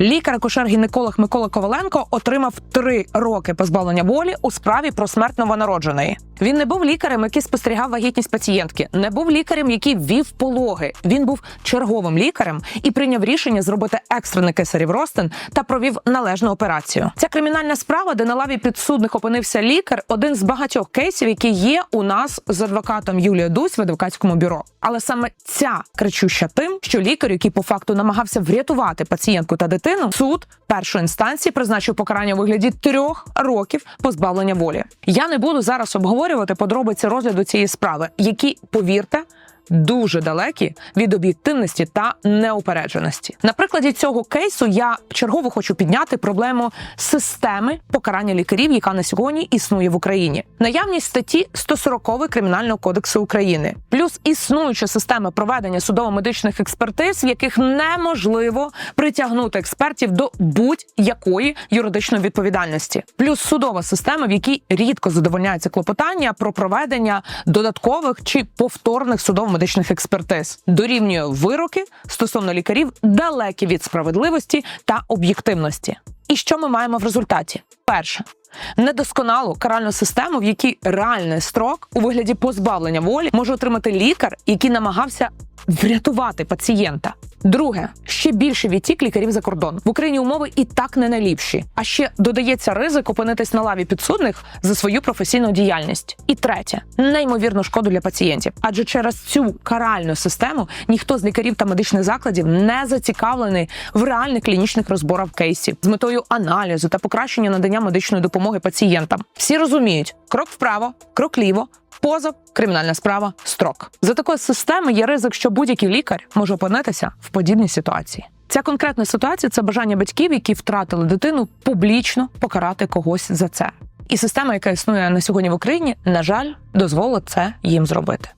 Лікар-акушер-гінеколог Микола Коваленко отримав три роки позбавлення волі у справі про смерть новонародженої. Він не був лікарем, який спостерігав вагітність пацієнтки, не був лікарем, який ввів пологи. Він був черговим лікарем і прийняв рішення зробити екстрений кесарів розтин та провів належну операцію. Ця кримінальна справа, де на лаві підсудних опинився лікар, один з багатьох кейсів, які є у нас з адвокатом Юлією Дусь в адвокатському бюро. Але саме ця кричуща тим, що лікар, який по факту намагався врятувати пацієнтку та дитину, суд першої інстанції призначив покарання у вигляді трьох років позбавлення волі. Я не буду зараз обговорювати подробиці розгляду цієї справи, які, повірте. Дуже далекі від об'єктивності та неупередженості. На прикладі цього кейсу я чергово хочу підняти проблему системи покарання лікарів, яка на сьогодні існує в Україні. Наявність статті 140 кримінального кодексу України, плюс існуюча система проведення судово-медичних експертиз, в яких неможливо притягнути експертів до будь-якої юридичної відповідальності, плюс судова система, в якій рідко задовольняється клопотання про проведення додаткових чи повторних судово-медичних експертиз, дорівнює вироки стосовно лікарів далекі від справедливості та об'єктивності. І що ми маємо в результаті? Перше. Недосконалу каральну систему, в якій реальний строк у вигляді позбавлення волі може отримати лікар, який намагався врятувати пацієнта. Друге, ще більший відтік лікарів за кордон в Україні умови і так не найліпші. А ще додається ризик опинитись на лаві підсудних за свою професійну діяльність. І третє, неймовірну шкоду для пацієнтів. Адже через цю каральну систему ніхто з лікарів та медичних закладів не зацікавлений в реальних клінічних розборах кейсів з метою аналізу та покращення надання медичної допомоги пацієнтам. Всі розуміють, крок вправо, крок ліво. Позов, кримінальна справа, строк. За такої системи є ризик, що будь-який лікар може опинитися в подібній ситуації. Ця конкретна ситуація це бажання батьків, які втратили дитину, публічно покарати когось за це. І система, яка існує на сьогодні в Україні, на жаль, дозволить це їм зробити.